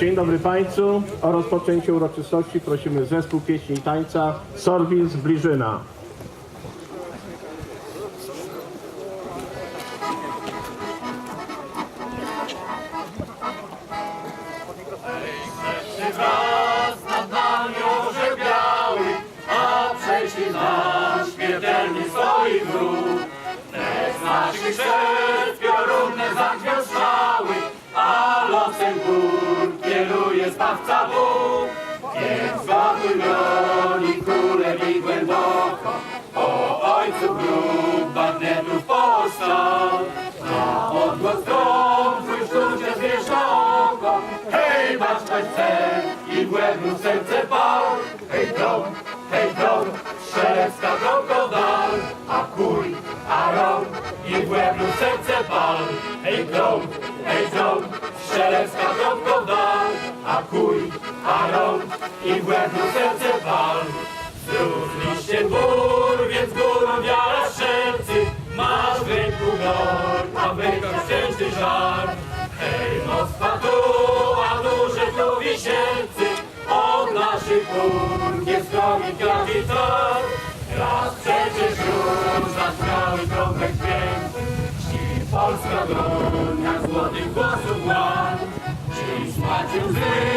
Dzień dobry Państwu. O rozpoczęcie uroczystości prosimy zespół pieśni i tańca Sorbin z Bliżyna. Naszych serc piorunne zagwiazdały, a losem gór kieruje Zbawca Bóg. Więc zbawił broni królem i głęboko, o Ojcu grób bagnetów powstał. Na odgłos trąb już ludzie zwierza oko, hej, baczność cel i głębów serce pal. Hej, dom, hej, dom, strzelecka drogą dal, a kuj, a rąk i głębów serce dom, hej, dom, i głębów serce pal. Zróżniście dwór, więc górą wiara szercy, masz w ręku mor, a w rękach wdzięczny żar. Hej, Moskwa tu, a duże tu wisielcy, od naszych gór nie każdy tor. Raz przecież już zaśmiały trąbek dźwięk, Czci Polska dumna złotych głosów łan. Dziś macie łzy,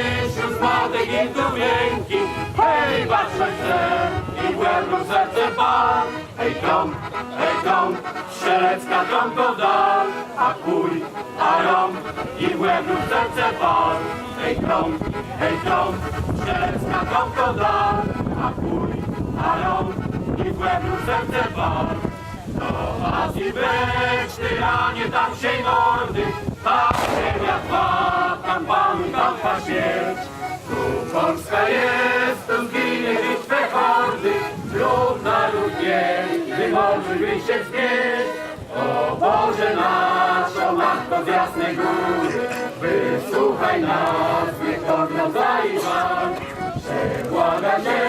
i tu wielki, hej, baczność cel i głębą serce bal. Hej, trąb, hej, trąb, strzelecka trąbką dal, a kuj, a rąb i głębą serce bal. Hej, trąb, hej, trąb, strzelecka trąbką dal, a kuj, a rąb i głębą serce bal. Do was i beczny, a nie tam się mordy, tam ziemia twa, tam pan, tam twa z jasnej góry, wysłuchaj nas, niech pogrom zajwan. Przebłaga się,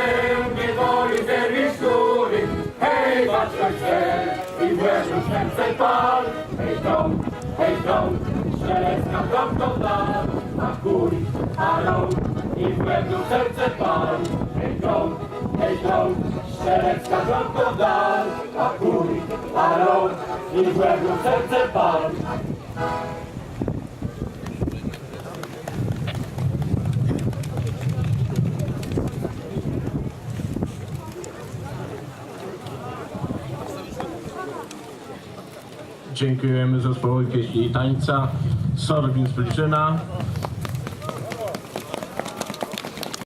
nie woli zerwij skóry, hej, baczność cel i błędów serce pal. Hej, dom, hej, dom, strzelecka trąbką dal, a kuj, a rąk i błędów serce pal. Hej, dom, hej, dom, strzelecka trąbką dal, a kuj, a rąk i błędów serce pal. Dziękujemy zespołowi pieśni i tańca Sorbin z Bliżyna.